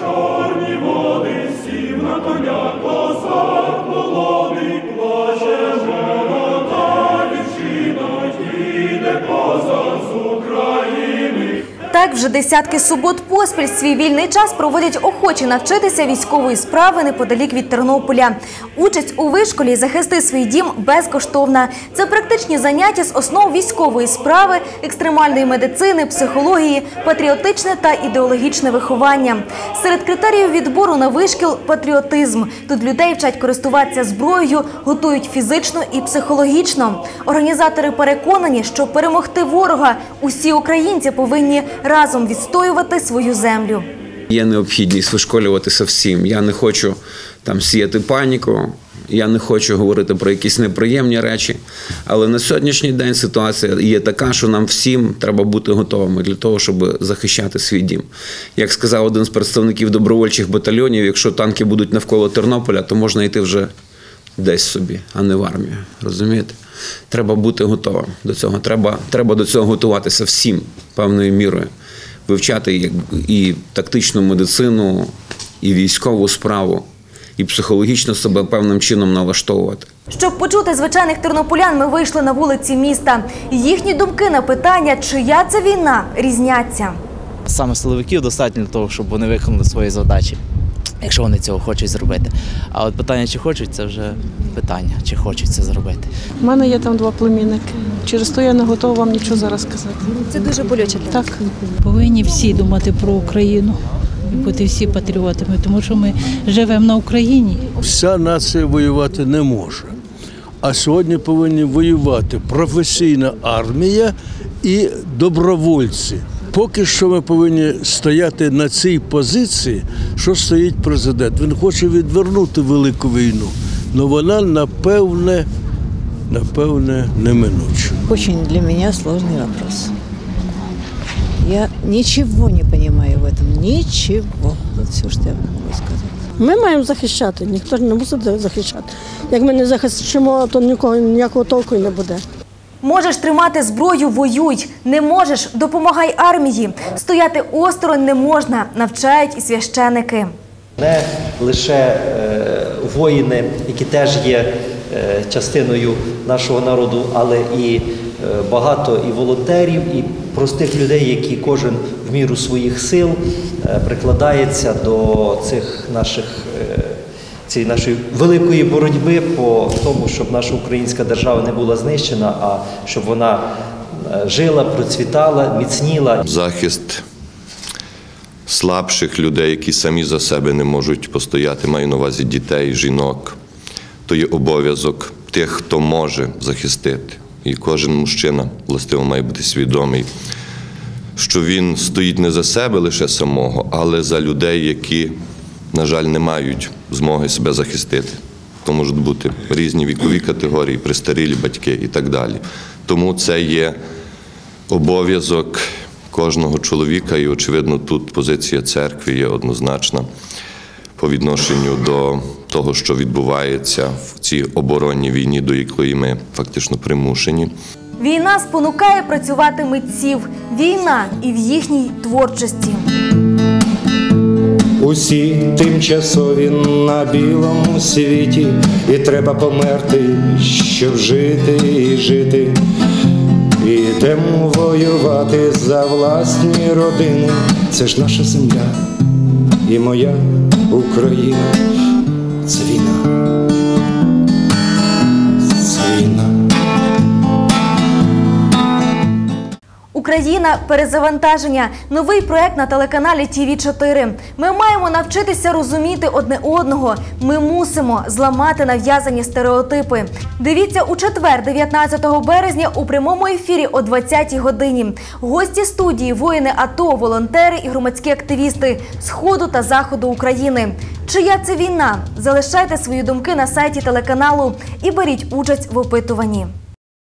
Чорні води сів на коня. Так вже десятки субот поспіль свій вільний час проводять охочі навчитися військової справи неподалік від Тернополя. Участь у вишколі захисти свій дім безкоштовна. Це практичні заняття з основ військової справи, екстремальної медицини, психології, патріотичне та ідеологічне виховання. Серед критеріїв відбору на вишкіл патріотизм. Тут людей вчать користуватися зброєю, готують фізично і психологічно. Організатори переконані, що перемогти ворога усі українці повинні разом відстоювати свою землю. Є необхідність вишколюватися всім. Я не хочу там сіяти паніку, я не хочу говорити про якісь неприємні речі. Але на сьогоднішній день ситуація є така, що нам всім треба бути готовими для того, щоб захищати свій дім. Як сказав один з представників добровольчих батальйонів, якщо танки будуть навколо Тернополя, то можна йти вже десь собі, а не в армію. Розумієте? Треба бути готовим до цього. Треба, треба до цього готуватися всім певною мірою. Вивчати як і тактичну медицину, і військову справу, і психологічно себе певним чином налаштовувати. Щоб почути звичайних тернополян, ми вийшли на вулиці міста. Їхні думки на питання, чия це війна, різняться. Саме силовиків достатньо для того, щоб вони виконали свої задачі, якщо вони цього хочуть зробити. А от питання, чи хочуть, це вже питання, чи хочуть це зробити. У мене є там два племінники. Через то я не готова вам нічого зараз сказати. Це дуже болюче для Так. Повинні всі думати про Україну і бути всі патріотами, тому що ми живемо на Україні. Вся нація воювати не може. А сьогодні повинні воювати професійна армія і добровольці. Поки що ми повинні стояти на цій позиції, що стоїть президент. Він хоче відвернути велику війну, але вона напевне, напевне, неминуча. Очень для меня сложный вопрос. Я ничего не понимаю в этом. Ничего. Вот все, что я могу сказать. Ми маємо захищати, ніхто ж не мусить захищати. Як ми не захищимо, то нікого ніякого толку не буде. Можеш тримати зброю, воюй. Не можеш, допомагай армії. Стояти осторонь не можна, навчають і священики. Не лише е, воїни, які теж є е, частиною нашого народу, але і е, багато і волонтерів, і простих людей, які кожен в міру своїх сил прикладається до цих наших. Цієї нашої великої боротьби по тому, щоб наша українська держава не була знищена, а щоб вона е, жила, процвітала, міцніла. захист слабших людей, які самі за себе не можуть постояти, маю на увазі дітей, жінок. То є обов'язок тих, хто може захистити. І кожен мужчина властиво має бути свідомий, що він стоїть не за себе лише самого, але за людей, які, на жаль, не мають змоги себе захистити. То можуть бути різні вікові категорії, престарілі батьки і так далі. Тому це є обов'язок кожного чоловіка, і, очевидно, тут позиція церкви є однозначна по відношенню до того, що відбувається в цій оборонній війні, до якої ми фактично примушені. Війна спонукає працювати митців. Війна і в їхній творчості. Усі тимчасові на білому світі, і треба померти, щоб жити і жити. Ідемо воювати за власні родини. Це ж наша земля і моя Україна. Це війна. Україна перезавантаження. Новий проект на телеканалі ТІВІ 4 Ми маємо навчитися розуміти одне одного. Ми мусимо зламати нав'язані стереотипи. Дивіться у четвер, 19 березня, у прямому ефірі о 20-й годині. Гості студії, воїни АТО, волонтери і громадські активісти Сходу та Заходу України. Чия це війна? Залишайте свої думки на сайті телеканалу і беріть участь в опитуванні.